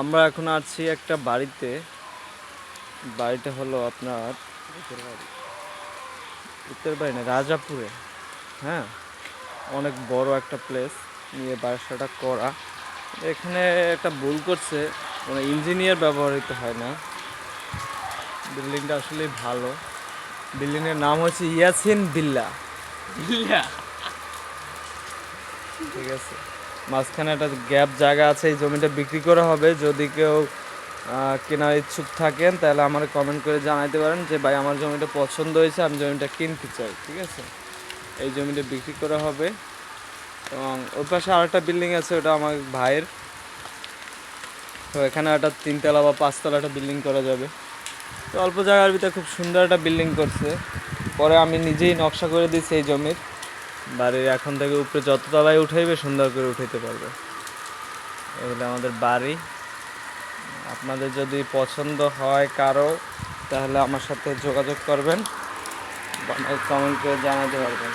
আমরা এখন আছি একটা বাড়িতে। বাড়িটা হলো আপনার উত্তর বাড়ি। না রাজাপুরে। হ্যাঁ অনেক বড় একটা প্লেস নিয়ে বাসাটা করা। এখানে একটা ভুল করছে মানে ইঞ্জিনিয়ার ব্যবহৃত হয় না। বিল্ডিংটা আসলে ভালো। বিল্ডিংয়ের নাম হচ্ছে ইয়াসিন বিল্লা? ঠিক আছে। মাঝখানে একটা গ্যাপ জায়গা আছে, এই জমিটা বিক্রি করা হবে। যদি কেউ কেনার ইচ্ছুক থাকেন, তাহলে আমার কমেন্ট করে জানাইতে পারেন যে, ভাই, আমার জমিটা পছন্দ হয়েছে, আমি জমিটা কিনতে চাই। ঠিক আছে? এই জমিটা বিক্রি করা হবে। এবং ওই পাশে আরেকটা বিল্ডিং আছে, ওটা আমার ভাইয়ের। তো এখানে একটা তিনতলা বা পাঁচতলা একটা বিল্ডিং করা যাবে। তো অল্প জায়গার ভিতরে খুব সুন্দর একটা বিল্ডিং করছে। পরে আমি নিজেই নকশা করে দিয়েছি এই জমির। বাড়ির এখন থেকে উপরে যত তলায় উঠাইবে সুন্দর করে উঠাইতে পারবে। এগুলো আমাদের বাড়ি। আপনাদের যদি পছন্দ হয় কারও, তাহলে আমার সাথে যোগাযোগ করবেন। কমেন্ট করে জানাতে পারবেন।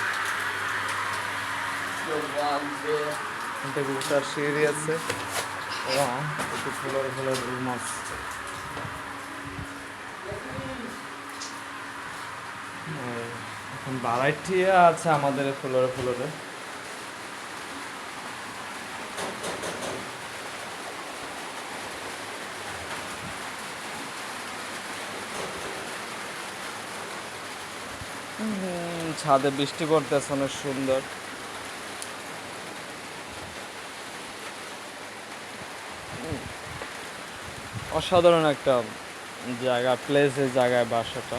সিঁড়ি আছে। একটু ফুলের ফুলের রুম আছে। এখন বাড়াইটিয়া আছে আমাদের ফুলরে ফুলরে। ছাদে বৃষ্টি পড়তেছে, অনেক সুন্দর। অসাধারণ একটা জায়গা প্লেস জায়গায় বাসাটা।